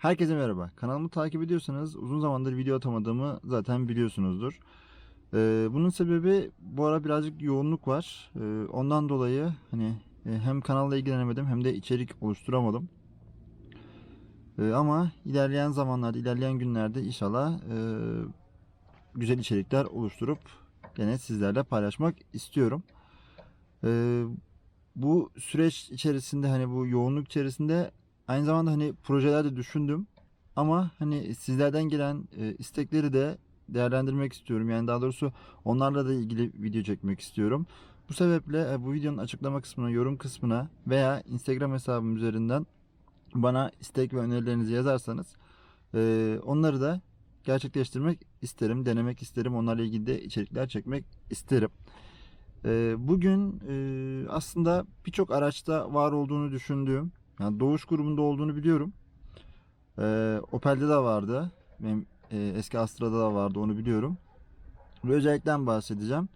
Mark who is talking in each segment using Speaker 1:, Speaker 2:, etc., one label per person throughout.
Speaker 1: Herkese merhaba. Kanalımı takip ediyorsanız uzun zamandır video atamadığımı zaten biliyorsunuzdur. Ee, bunun sebebi bu ara birazcık yoğunluk var. Ee, ondan dolayı hani e, hem kanalla ilgilenemedim hem de içerik oluşturamadım. Ee, ama ilerleyen zamanlarda, ilerleyen günlerde inşallah e, güzel içerikler oluşturup gene sizlerle paylaşmak istiyorum. Ee, bu süreç içerisinde hani bu yoğunluk içerisinde aynı zamanda hani projeler de düşündüm. Ama hani sizlerden gelen e, istekleri de değerlendirmek istiyorum. Yani daha doğrusu onlarla da ilgili video çekmek istiyorum. Bu sebeple e, bu videonun açıklama kısmına, yorum kısmına veya Instagram hesabım üzerinden bana istek ve önerilerinizi yazarsanız e, onları da gerçekleştirmek isterim, denemek isterim. Onlarla ilgili de içerikler çekmek isterim. E, bugün e, aslında birçok araçta var olduğunu düşündüğüm, yani Doğuş grubunda olduğunu biliyorum. E, Opel'de de vardı. Benim e, eski Astra'da da vardı onu biliyorum. Ve özellikten bahsedeceğim.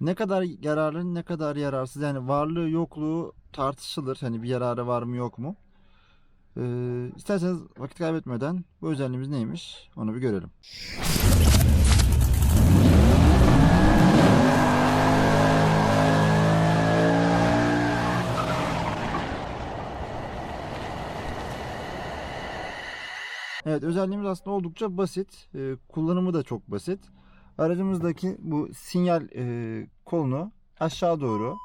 Speaker 1: Ne kadar yararlı ne kadar yararsız yani varlığı yokluğu tartışılır. Hani bir yararı var mı yok mu? Ee, isterseniz vakit kaybetmeden bu özelliğimiz neymiş onu bir görelim. Evet özelliğimiz aslında oldukça basit. Ee, kullanımı da çok basit. Aracımızdaki bu sinyal e, kolunu aşağı doğru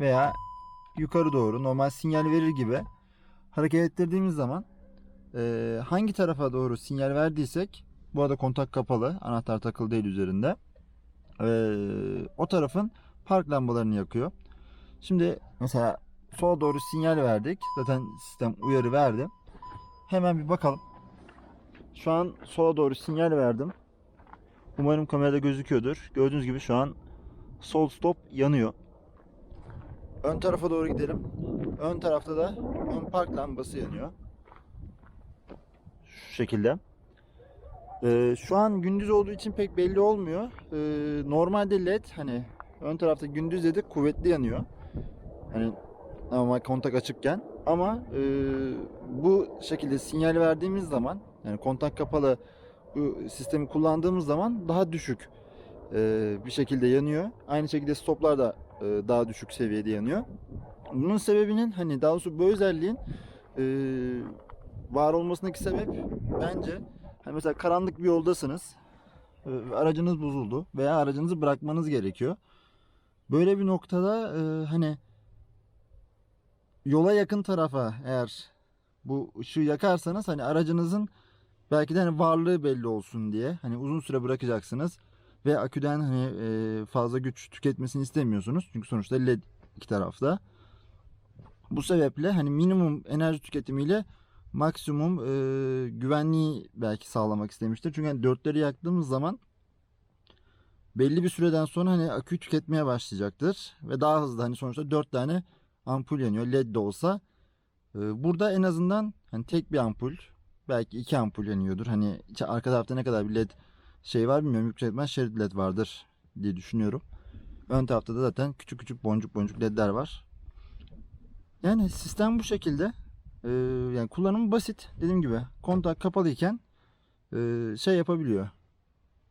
Speaker 1: veya yukarı doğru normal sinyal verir gibi hareket ettirdiğimiz zaman e, hangi tarafa doğru sinyal verdiysek bu arada kontak kapalı anahtar takılı değil üzerinde e, o tarafın park lambalarını yakıyor. Şimdi mesela sola doğru sinyal verdik. Zaten sistem uyarı verdi. Hemen bir bakalım. Şu an sola doğru sinyal verdim. Umarım kamerada gözüküyordur. Gördüğünüz gibi şu an sol stop yanıyor. Ön tarafa doğru gidelim. Ön tarafta da ön park lambası yanıyor. Şu şekilde. Ee, şu an gündüz olduğu için pek belli olmuyor. Ee, normalde led hani ön tarafta gündüz dedik kuvvetli yanıyor. Hani normal kontak açıkken ama e, bu şekilde sinyal verdiğimiz zaman yani kontak kapalı bu sistemi kullandığımız zaman daha düşük e, bir şekilde yanıyor. Aynı şekilde stoplar da e, daha düşük seviyede yanıyor. Bunun sebebinin hani daha doğrusu bu özelliğin e, var olmasındaki sebep bence hani mesela karanlık bir yoldasınız. e, aracınız bozuldu veya aracınızı bırakmanız gerekiyor. Böyle bir noktada e, hani yola yakın tarafa eğer bu ışığı yakarsanız hani aracınızın belki de hani varlığı belli olsun diye hani uzun süre bırakacaksınız ve aküden hani e, fazla güç tüketmesini istemiyorsunuz. Çünkü sonuçta led iki tarafta. Bu sebeple hani minimum enerji tüketimiyle maksimum e, güvenliği belki sağlamak istemiştir. Çünkü hani dörtleri yaktığımız zaman belli bir süreden sonra hani akü tüketmeye başlayacaktır ve daha hızlı hani sonuçta dört tane ampul yanıyor led de olsa. E, burada en azından hani tek bir ampul belki iki ampul yanıyordur. Hani arka tarafta ne kadar bir led şey var bilmiyorum. Yüksek ihtimal şerit led vardır diye düşünüyorum. Ön tarafta da zaten küçük küçük boncuk boncuk ledler var. Yani sistem bu şekilde. Ee, yani kullanımı basit. Dediğim gibi kontak kapalıyken e, şey yapabiliyor.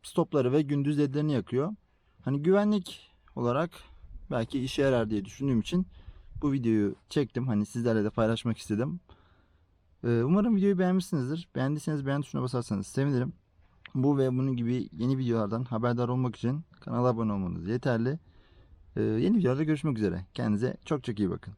Speaker 1: Stopları ve gündüz ledlerini yakıyor. Hani güvenlik olarak belki işe yarar diye düşündüğüm için bu videoyu çektim. Hani sizlerle de paylaşmak istedim. Ee, umarım videoyu beğenmişsinizdir. Beğendiyseniz beğen tuşuna basarsanız sevinirim. Bu ve bunun gibi yeni videolardan haberdar olmak için kanala abone olmanız yeterli. Ee, yeni videolarda görüşmek üzere. Kendinize çok çok iyi bakın.